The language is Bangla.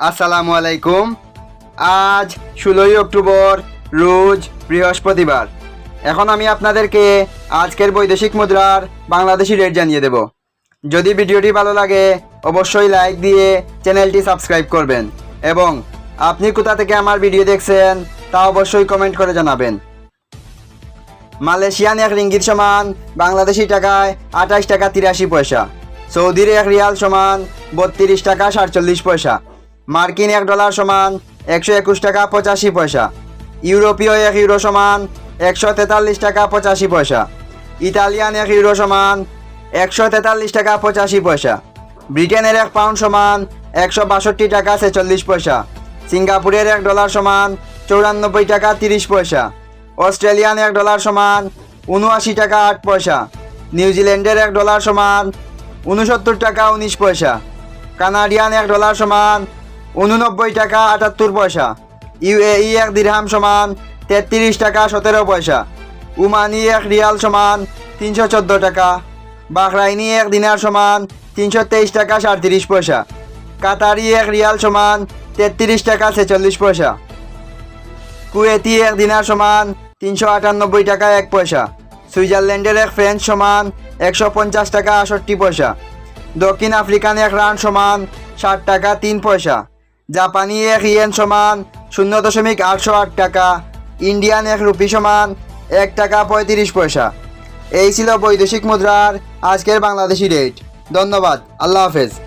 আসসালামু আলাইকুম। আজ ষোলোই অক্টোবর, রোজ বৃহস্পতিবার। এখন আমি আপনাদেরকে আজকের বৈদেশিক মুদ্রার বাংলাদেশি রেট জানিয়ে দেব। যদি ভিডিওটি ভালো লাগে, অবশ্যই লাইক দিয়ে চ্যানেলটি সাবস্ক্রাইব করবেন। এবং আপনি কোথা থেকে আমার ভিডিও দেখছেন, তা অবশ্যই কমেন্ট করে জানাবেন। মালয়েশিয়ান এক রিঙ্গিত সমান বাংলাদেশি টাকায় আঠাশ টাকা তিরাশি পয়সা। সৌদির এক রিয়াল সমান বত্রিশ টাকা সাতচল্লিশ পয়সা। মার্কিন এক ডলার সমান একশো একুশ টাকা পঁচাশি পয়সা। ইউরোপীয় এক ইউরো সমান একশো তেতাল্লিশ টাকা পঁচাশি পয়সা। ইতালিয়ান এক ইউরো সমান একশো তেতাল্লিশ টাকা পঁচাশি পয়সা। ব্রিটেনের এক পাউন্ড সমান একশো বাষট্টি টাকা ছেচল্লিশ পয়সা। সিঙ্গাপুরের এক ডলার সমান চৌরানব্বই টাকা তিরিশ পয়সা। অস্ট্রেলিয়ান এক ডলার সমান উনআশি টাকা আট পয়সা। নিউজিল্যান্ডের এক ডলার সমান উনসত্তর টাকা উনিশ পয়সা। কানাডিয়ান এক ডলার সমান উননব্বই টাকা আটাত্তর পয়সা। ইউএই এক দিরহাম সমান তেত্রিশ টাকা সতেরো পয়সা। উমানি এক রিয়াল সমান তিনশো চোদ্দ টাকা। বাহরাইনি এক দিনার সমান তিনশো তেইশ টাকা সাঁত্রিশ পয়সা। কাতারি এক রিয়াল সমান তেত্রিশ টাকা ছেচল্লিশ পয়সা। কুয়েতি এক দিনার সমান তিনশো আটানব্বই টাকা এক পয়সা। সুইজারল্যান্ডের এক ফ্রেঞ্চ সমান একশো পঞ্চাশ টাকা আষট্টি পয়সা। দক্ষিণ আফ্রিকান এক রান সমান ষাট টাকা তিন পয়সা। জাপানি এক ইয়েন সমান শূন্য দশমিক আটশো আট টাকা, ইন্ডিয়ান এক রুপি সমান এক টাকা পঁয়ত্রিশ পয়সা। এই ছিল বৈদেশিক মুদ্রার আজকের বাংলাদেশি রেট। ধন্যবাদ। আল্লাহ হাফেজ।